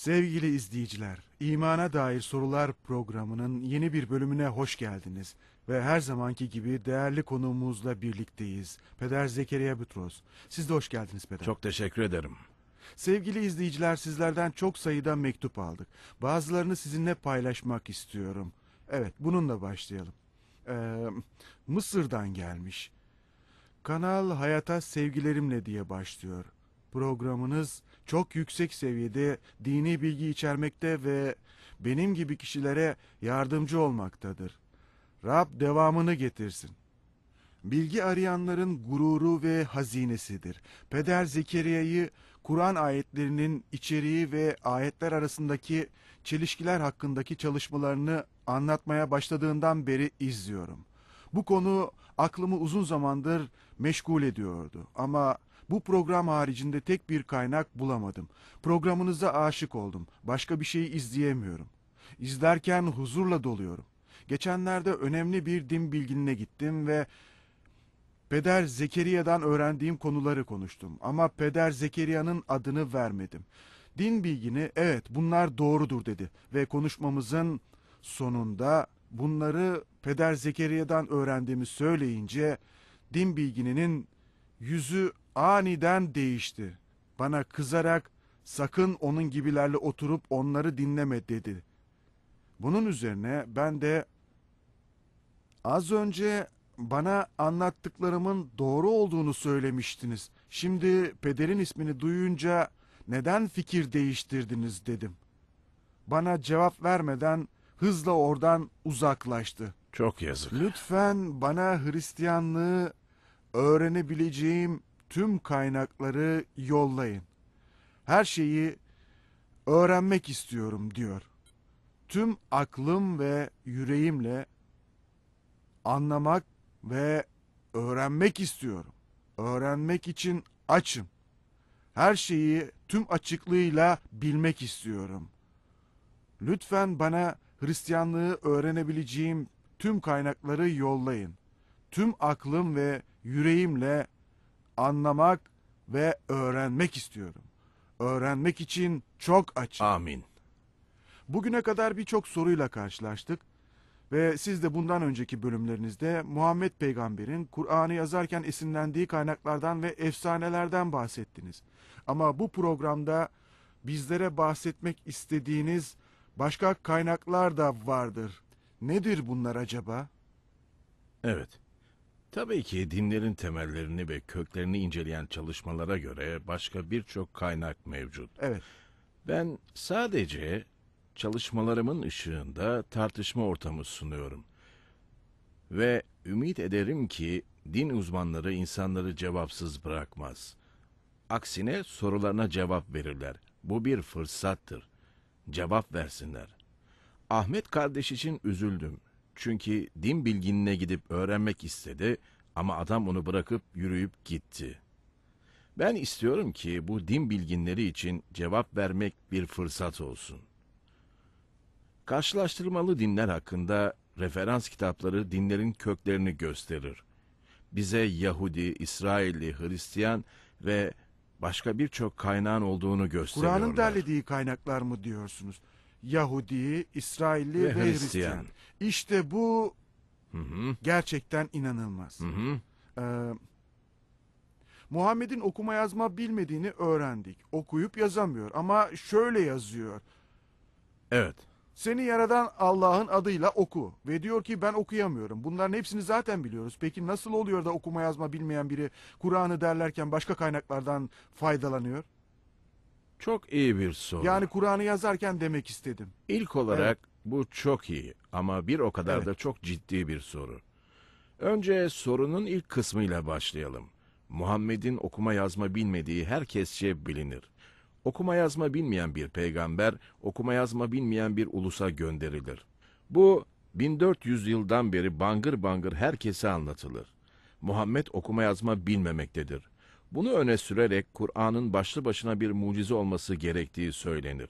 Sevgili izleyiciler, İmana Dair Sorular programının yeni bir bölümüne hoş geldiniz. Ve her zamanki gibi değerli konuğumuzla birlikteyiz. Peder Zekeriya Bütros. Siz de hoş geldiniz Peder. Çok teşekkür ederim. Sevgili izleyiciler sizlerden çok sayıda mektup aldık. Bazılarını sizinle paylaşmak istiyorum. Evet bununla başlayalım. Ee, Mısır'dan gelmiş. Kanal Hayata Sevgilerimle diye başlıyor. Programınız çok yüksek seviyede dini bilgi içermekte ve benim gibi kişilere yardımcı olmaktadır. Rab devamını getirsin. Bilgi arayanların gururu ve hazinesidir. Peder Zekeriya'yı Kur'an ayetlerinin içeriği ve ayetler arasındaki çelişkiler hakkındaki çalışmalarını anlatmaya başladığından beri izliyorum. Bu konu aklımı uzun zamandır meşgul ediyordu ama bu program haricinde tek bir kaynak bulamadım. Programınıza aşık oldum. Başka bir şeyi izleyemiyorum. İzlerken huzurla doluyorum. Geçenlerde önemli bir din bilginine gittim ve Peder Zekeriya'dan öğrendiğim konuları konuştum ama Peder Zekeriya'nın adını vermedim. Din bilgini evet bunlar doğrudur dedi ve konuşmamızın sonunda bunları Peder Zekeriya'dan öğrendiğimi söyleyince din bilgininin yüzü aniden değişti. Bana kızarak sakın onun gibilerle oturup onları dinleme dedi. Bunun üzerine ben de Az önce bana anlattıklarımın doğru olduğunu söylemiştiniz. Şimdi pederin ismini duyunca neden fikir değiştirdiniz dedim. Bana cevap vermeden hızla oradan uzaklaştı. Çok yazık. Lütfen bana Hristiyanlığı öğrenebileceğim tüm kaynakları yollayın. Her şeyi öğrenmek istiyorum diyor. Tüm aklım ve yüreğimle anlamak ve öğrenmek istiyorum. Öğrenmek için açım. Her şeyi tüm açıklığıyla bilmek istiyorum. Lütfen bana Hristiyanlığı öğrenebileceğim tüm kaynakları yollayın. Tüm aklım ve yüreğimle anlamak ve öğrenmek istiyorum. Öğrenmek için çok açım. Amin. Bugüne kadar birçok soruyla karşılaştık ve siz de bundan önceki bölümlerinizde Muhammed Peygamber'in Kur'an'ı yazarken esinlendiği kaynaklardan ve efsanelerden bahsettiniz. Ama bu programda bizlere bahsetmek istediğiniz başka kaynaklar da vardır. Nedir bunlar acaba? Evet. Tabii ki dinlerin temellerini ve köklerini inceleyen çalışmalara göre başka birçok kaynak mevcut. Evet, Ben sadece çalışmalarımın ışığında tartışma ortamı sunuyorum. Ve ümit ederim ki din uzmanları insanları cevapsız bırakmaz. Aksine sorularına cevap verirler. Bu bir fırsattır. Cevap versinler. Ahmet kardeş için üzüldüm. Çünkü din bilginine gidip öğrenmek istedi ama adam onu bırakıp yürüyüp gitti. Ben istiyorum ki bu din bilginleri için cevap vermek bir fırsat olsun. Karşılaştırmalı dinler hakkında referans kitapları dinlerin köklerini gösterir. Bize Yahudi, İsrailli, Hristiyan ve başka birçok kaynağın olduğunu gösteriyorlar. Kur'an'ın derlediği kaynaklar mı diyorsunuz? Yahudi, İsrailli Ve ve, Hristiyan. Hristiyan. İşte bu Hı hı, gerçekten inanılmaz. hı hı. Ee, Muhammed'in okuma yazma bilmediğini öğrendik. Okuyup yazamıyor ama şöyle yazıyor. Evet. Seni yaradan Allah'ın adıyla oku. Ve diyor ki ben okuyamıyorum. Bunların hepsini zaten biliyoruz. Peki nasıl oluyor da okuma yazma bilmeyen biri Kur'an'ı derlerken başka kaynaklardan faydalanıyor? Çok iyi bir soru. Yani Kur'an'ı yazarken demek istedim. İlk olarak bu çok iyi ama bir o kadar Evet. da çok ciddi bir soru. Önce sorunun ilk kısmıyla başlayalım. Muhammed'in okuma yazma bilmediği herkesçe bilinir. Okuma yazma bilmeyen bir peygamber, okuma yazma bilmeyen bir ulusa gönderilir. Bu 1400 yıldan beri bangır bangır herkese anlatılır. Muhammed okuma yazma bilmemektedir. Bunu öne sürerek Kur'an'ın başlı başına bir mucize olması gerektiği söylenir.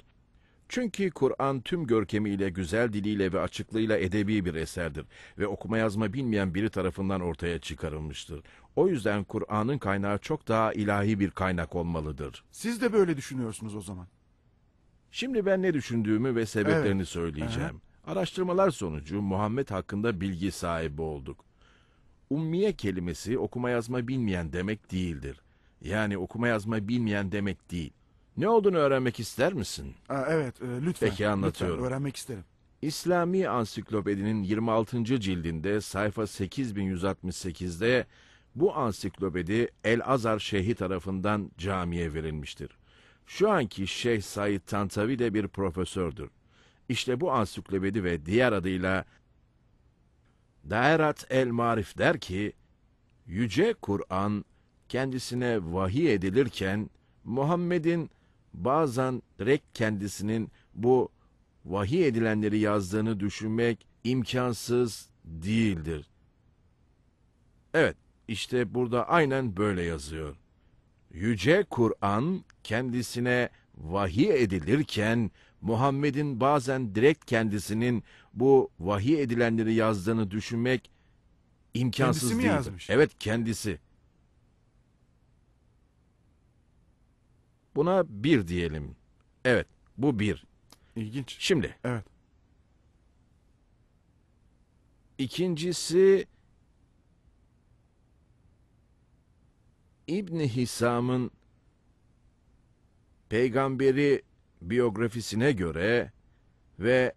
Çünkü Kur'an tüm görkemiyle, güzel diliyle ve açıklığıyla edebi bir eserdir ve okuma yazma bilmeyen biri tarafından ortaya çıkarılmıştır. O yüzden Kur'an'ın kaynağı çok daha ilahi bir kaynak olmalıdır. Siz de böyle düşünüyorsunuz o zaman. Şimdi ben ne düşündüğümü ve sebeplerini Evet. söyleyeceğim. Araştırmalar sonucu Muhammed hakkında bilgi sahibi olduk. Ummiye kelimesi okuma yazma bilmeyen demek değildir. Yani okuma yazma bilmeyen demek değil. Ne olduğunu öğrenmek ister misin? Aa, evet, e, lütfen. Peki, anlatıyorum. Lütfen, öğrenmek isterim. İslami Ansiklopedi'nin 26. cildinde sayfa 8168'de bu ansiklopedi El Azhar Şeyhi tarafından camiye verilmiştir. Şu anki Şeyh Said Tantavi de bir profesördür. İşte bu ansiklopedi ve diğer adıyla Daerat El Marif der ki, Yüce Kur'an kendisine vahiy edilirken Muhammed'in bazen direkt kendisinin bu vahiy edilenleri yazdığını düşünmek imkansız değildir. Evet, işte burada aynen böyle yazıyor. Yüce Kur'an kendisine vahiy edilirken Muhammed'in bazen direkt kendisinin bu vahiy edilenleri yazdığını düşünmek imkansız Kendisi mi değildir. yazmış? Evet, kendisi. Buna bir diyelim. Evet, bu bir. İlginç. Şimdi Evet. İkincisi İbn Hisam'ın peygamberi biyografisine göre ve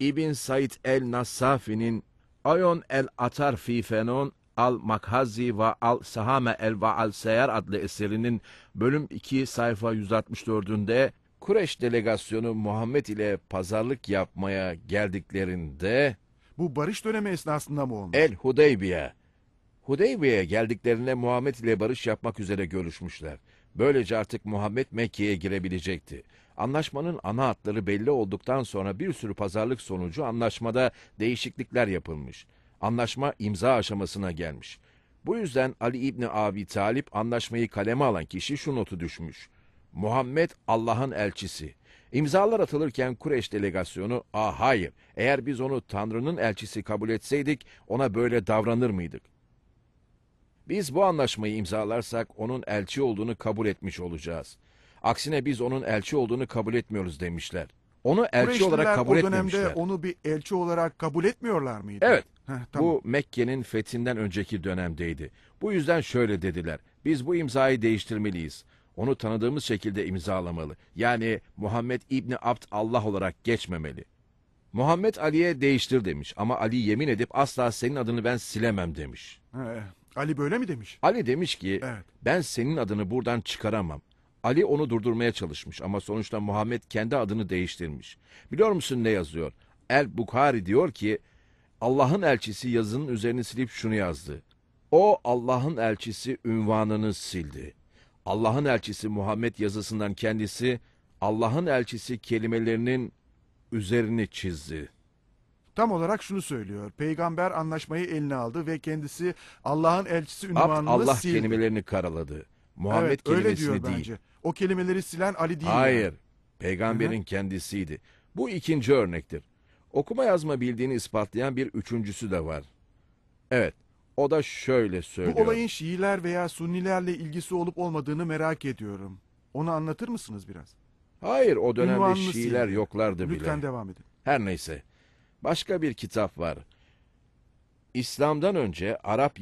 İbn Said el-Nassafi'nin Ayon el-Atar fi Fenon al Makhazi ve al Sahame el ve al Seyer adlı eserinin bölüm 2 sayfa 164'ünde Kureş delegasyonu Muhammed ile pazarlık yapmaya geldiklerinde Bu barış dönemi esnasında mı olmuş? El Hudeybiye. Hudeybiye'ye geldiklerinde Muhammed ile barış yapmak üzere görüşmüşler. Böylece artık Muhammed Mekke'ye girebilecekti. Anlaşmanın ana hatları belli olduktan sonra bir sürü pazarlık sonucu anlaşmada değişiklikler yapılmış. Anlaşma imza aşamasına gelmiş. Bu yüzden Ali İbni Abi Talip anlaşmayı kaleme alan kişi şu notu düşmüş. Muhammed Allah'ın elçisi. İmzalar atılırken Kureş delegasyonu, "Ah hayır, eğer biz onu Tanrı'nın elçisi kabul etseydik ona böyle davranır mıydık?" Biz bu anlaşmayı imzalarsak onun elçi olduğunu kabul etmiş olacağız. Aksine biz onun elçi olduğunu kabul etmiyoruz demişler. Onu elçi Kureyşliler olarak kabul o dönemde etmemişler. onu bir elçi olarak kabul etmiyorlar mıydı? Evet. Heh, tamam. Bu Mekke'nin fethinden önceki dönemdeydi. Bu yüzden şöyle dediler. Biz bu imzayı değiştirmeliyiz. Onu tanıdığımız şekilde imzalamalı. Yani Muhammed İbni Abd Allah olarak geçmemeli. Muhammed Ali'ye değiştir demiş ama Ali yemin edip asla senin adını ben silemem demiş. He, Ali böyle mi demiş? Ali demiş ki Evet. ben senin adını buradan çıkaramam. Ali onu durdurmaya çalışmış ama sonuçta Muhammed kendi adını değiştirmiş. Biliyor musun ne yazıyor? El Bukhari diyor ki Allah'ın elçisi yazının üzerini silip şunu yazdı. O Allah'ın elçisi ünvanını sildi. Allah'ın elçisi Muhammed yazısından kendisi Allah'ın elçisi kelimelerinin üzerini çizdi. Tam olarak şunu söylüyor. Peygamber anlaşmayı eline aldı ve kendisi Allah'ın elçisi Abd ünvanını Allah sildi. kelimelerini karaladı. Muhammed evet, öyle kelimesini diyor değil. bence. O kelimeleri silen Ali değil. Hayır. yani. Peygamberin kendisiydi. Bu ikinci örnektir. Okuma yazma bildiğini ispatlayan bir üçüncüsü de var. Evet. O da şöyle Bu söylüyor. olayın Şiiler veya Sunnilerle ilgisi olup olmadığını merak ediyorum. Onu anlatır mısınız biraz? Hayır o dönemde Ünvanını Şiiler sildi. yoklardı bile. Lütfen devam edin. Her neyse. Başka bir kitap var. İslam'dan önce Arap